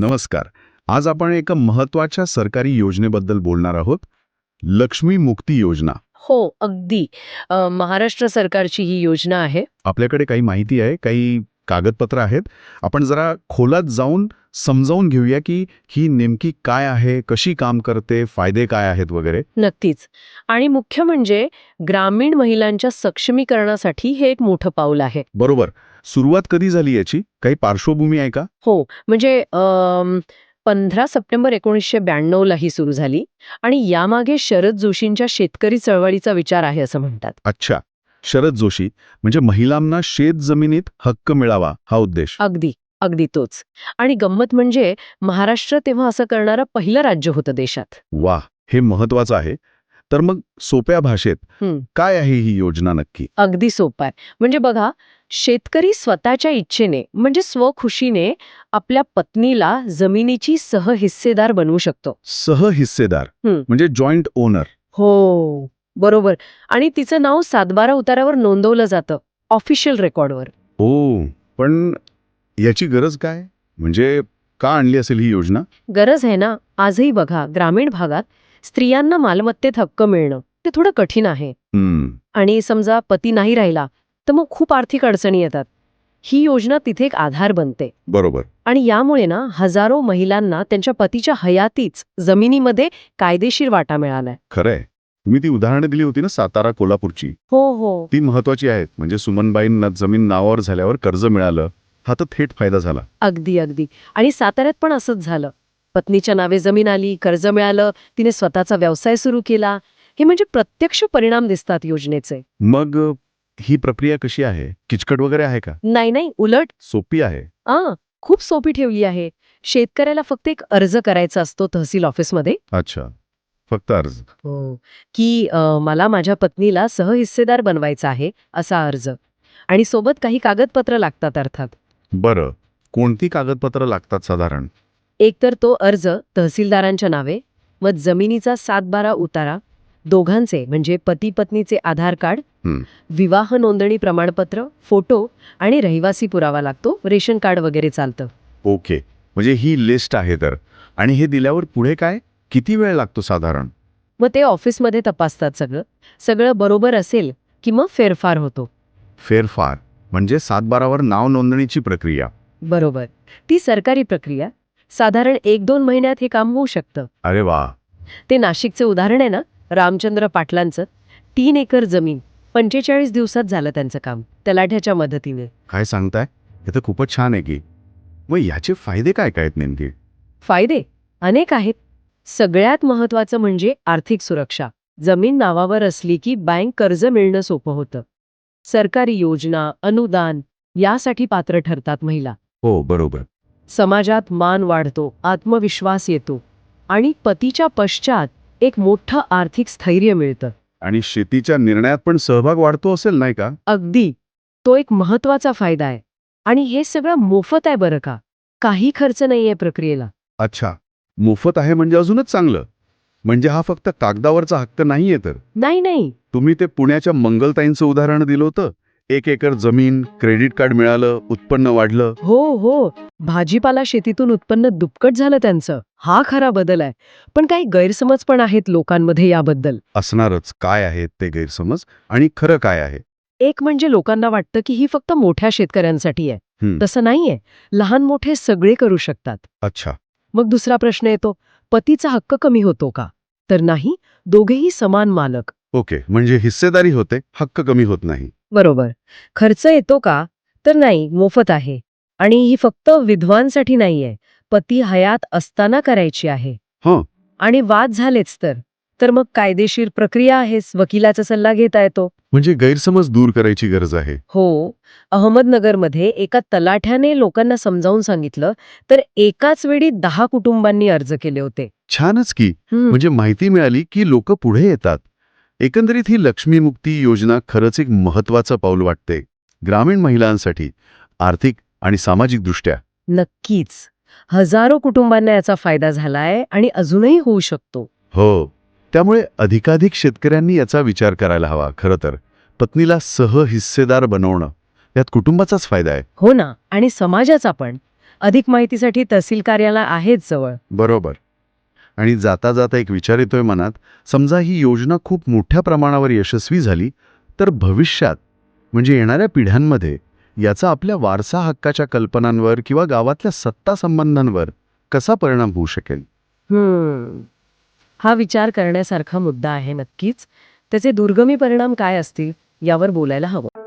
नमस्कार. आज आपण एका महत्त्वाच्या सरकारी योजनेबद्दल बोलणार आहोत. लक्ष्मी मुक्ती योजना. हो अगदी. अ, महाराष्ट्र सरकारची ही योजना आहे. आपल्याकडे काही माहिती आहे काही कागदपत्र आहेत. आपण जरा खोलात जाऊन समजावून घेऊया की ही नेमकी काय आहे कशी काम करते फायदे काय आहेत वगैरे. नक्कीच. आणि मुख्य म्हणजे ग्रामीण महिलांच्या सक्षमीकरणासाठी हे एक मोठं पाऊल आहे. बरोबर. सुरुवात कधी झाली याची? काही पार्श्वभूमी आहे का? हो म्हणजे पंधरा सप्टेंबर एकोणीसशे ब्याण्णवला ही सुरू झाली आणि यामागे शरद जोशींच्या शेतकरी चळवळीचा विचार आहे असं म्हणतात. अच्छा. शरद जोशी म्हणजे महिलांना शेत जमिनीत हक्क मिळावा हा उद्देश. अगदी अगदी तोच. आणि गंमत म्हणजे महाराष्ट्र तेव्हा असं करणारं पहिलं राज्य होतं देशात. वा हे महत्वाचं आहे. तर मग सोप्या भाषेत हं. काय आहे ही योजना नक्की? अगदी सोपं आहे. म्हणजे बघा शेतकरी स्वतःच्या इच्छेने म्हणजे स्वखुशीने आपल्या पत्नीला जमिनीची सहहिस्सेदार बनवू शकतो. सहहिस्सेदार. हं. म्हणजे जॉईंट ओनर. हो बरोबर. आणि तिचं नाव सातबारा उतारावर नोंदवलं जातं ऑफिशियल रेकॉर्डवर. ओ पण याची गरज काय? म्हणजे का आणली असेल ही योजना? गरज आहे ना? आजही बघा ग्रामीण भागात स्त्रियांना मालमत्तेत हक्क मिळणं ते थोडं कठीण आहे. हम्म, आणि समजा पती नाही राहिला तर मग खूप आर्थिक अडचणी येतात. ही योजना तिथे एक आधार बनते. बरोबर. आणि यामुळे ना हजारो महिलांना त्यांच्या पतीच्या हयातीच जमिनीमध्ये कायदेशीर वाटा मिळालाय. खरंय. तुम्ही ती उदाहरणं दिली होती ना सातारा कोल्हापूरची. हो हो. ती महत्वाची आहेत. म्हणजे सुमनबाईंना जमीन नावावर झाल्यावर कर्ज मिळालं हा तर थेट फायदा झाला. अगदी अगदी. आणि साताऱ्यात पण असंच झालं. पत्नीच्या नावे जमीन आली कर्ज मिळालं तिने स्वतःचा व्यवसाय सुरू केला. हे म्हणजे प्रत्यक्ष परिणाम दिसतात योजनेचे. मग ही प्रक्रिया कशी आहे? किचकट वगैरे आहे का? नाही नाही उलट. सोपी आहे. आ खूप सोपी ठेवली आहे. शेतकऱ्याला फक्त एक अर्ज करायचा असतो तहसील ऑफिसमध्ये. अच्छा फक्त अर्ज. हो की अ, मला माझ्या पत्नीला सहहिस्सेदार बनवायचा आहे असा अर्ज. आणि सोबत काही कागदपत्र लागतात अर्थात. बरं कोणती कागदपत्र लागतात साधारण? एकतर तो अर्ज तहसीलदारांच्या नावे व जमिनीचा सातबारा उतारा दोघांचे म्हणजे पती पत्नीचे आधार कार्ड हं. विवाह नोंदणी प्रमाणपत्र फोटो आणि रहिवासी पुरावा लागतो रेशन कार्ड वगैरे चालतं. ओके. म्हणजे ही लिस्ट आहे तर. आणि हे दिल्यावर पुढे काय? किती वेळ लागतो साधारण? मग ते ऑफिसमध्ये तपासतात सगळं. सगळं बरोबर असेल की मग फेरफार होतो. फेरफार. म्हणजे सातबारावर नाव नोंदणीची प्रक्रिया. बरोबर. ती सरकारी प्रक्रिया. साधारण एक दोन महिन्यात हे काम होऊ शकतं. अरे वा. ते नाशिकचे उदाहरण आहे ना रामचंद्र पाटलांचं. तीन एकर जमीन पंचेचाळीस दिवसात झालं त्यांचं काम तलाठ्याच्या मदतीने. काय सांगताय? हे तर खूपच छान आहे की. मग याचे फायदे काय काय आहेत नेमके? फायदे? अनेक आहेत. सगळ्यात महत्वाचं म्हणजे आर्थिक सुरक्षा. जमीन नावावर असली की बँक कर्ज मिळणं सोपं होतं. सरकारी योजना अनुदान यासाठी पात्र ठरतात महिला. हो बरोबर. समाजात मान वाढतो आत्मविश्वास येतो आणि पतीच्या पश्चात एक मोठं आर्थिक स्थैर्य मिळतं. आणि शेतीच्या निर्णयात पण सहभाग वाढतो असेल नाही का? अगदी. तो एक महत्त्वाचा फायदा आहे. आणि हे सगळं मोफत आहे बरं का? काही खर्च नाहीये प्रक्रियेला. अच्छा. मोफत आहे म्हणजे अजूनच चांगलं. म्हणजे हा फक्त कागदावरचा हक्क नाहीये तर? नाही नाही. तुम्ही ते पुण्याच्या मंगलताईंचं उदाहरण दिलं होतं. एक एकर जमीन क्रेडिट कार्ड मिळालं उत्पन्न वाढलं. हो हो. भाजीपाला शेतीतून उत्पन्न दुप्पट झालं त्यांचं. हा खरा बदल आहे. पण काही गैरसमज पण आहेत लोकांमध्ये याबद्दल. असणारच. काय आहेत ते गैरसमज आणि खरं काय आहे? एक म्हणजे लोकांना वाटतं की ही फक्त मोठ्या शेतकऱ्यांसाठी आहे. हं. तसं नाहीये. लहान मोठे सगळे करू शकतात. अच्छा. मग दुसरा प्रश्न येतो पतीचा हक्क कमी होतो का? तर नाही दोघेही समान मालक. ओके. म्हणजे हिस्सेदारी होते हक्क कमी होत नाही. बरोबर. खर्च येतो का? तर नाही मोफत आहे. आणि ही फक्त विधवांसाठी नाहीये. पती हयात असताना करायची आहे. हं. आणि वाद झालेच तर. तर मग कायदेशीर प्रक्रिया आहेच वकिलाचा सल्ला घेता येतो. म्हणजे गैरसमज दूर करायची गरज आहे. हो. अहमदनगरमध्ये एका तलाठ्याने लोकांना समजावून सांगितलं तर एकाच वेळी दहा कुटुंबांनी अर्ज केले होते. छानच की. म्हणजे माहिती मिळाली की लोक पुढे येतात. एकंदरीत ही लक्ष्मी मुक्ती योजना खरंच एक महत्वाचं पाऊल वाटते. ग्रामीण महिलांसाठी आर्थिक आणि सामाजिक दृष्ट्या नक्कीच. हजारो कुटुंबांना याचा फायदा झालाय आणि अजूनही होऊ शकतो. हो. त्यामुळे अधिकाधिक शेतकऱ्यांनी याचा विचार करायला हवा खरं तर. पत्नीला सह हिस्सेदार बनवणं यात कुटुंबाचाच फायदा आहे. हो ना. आणि समाजाचा पण. अधिक माहितीसाठी तहसील कार्यालय आहेच जवळ. बरोबर. आणि जाता जाता एक विचार येतोय मनात समजा ही योजना खूप मोठ्या प्रमाणावर यशस्वी झाली तर भविष्यात म्हणजे येणाऱ्या पिढ्यांमध्ये याचा आपल्या वारसा हक्काच्या कल्पनांवर किंवा गावातल्या सत्ता संबंधांवर कसा परिणाम होऊ शकेल? हा विचार करण्यासारखा मुद्दा आहे नक्कीच. त्याचे दुर्गमी परिणाम काय असतील यावर बोलायला हवं.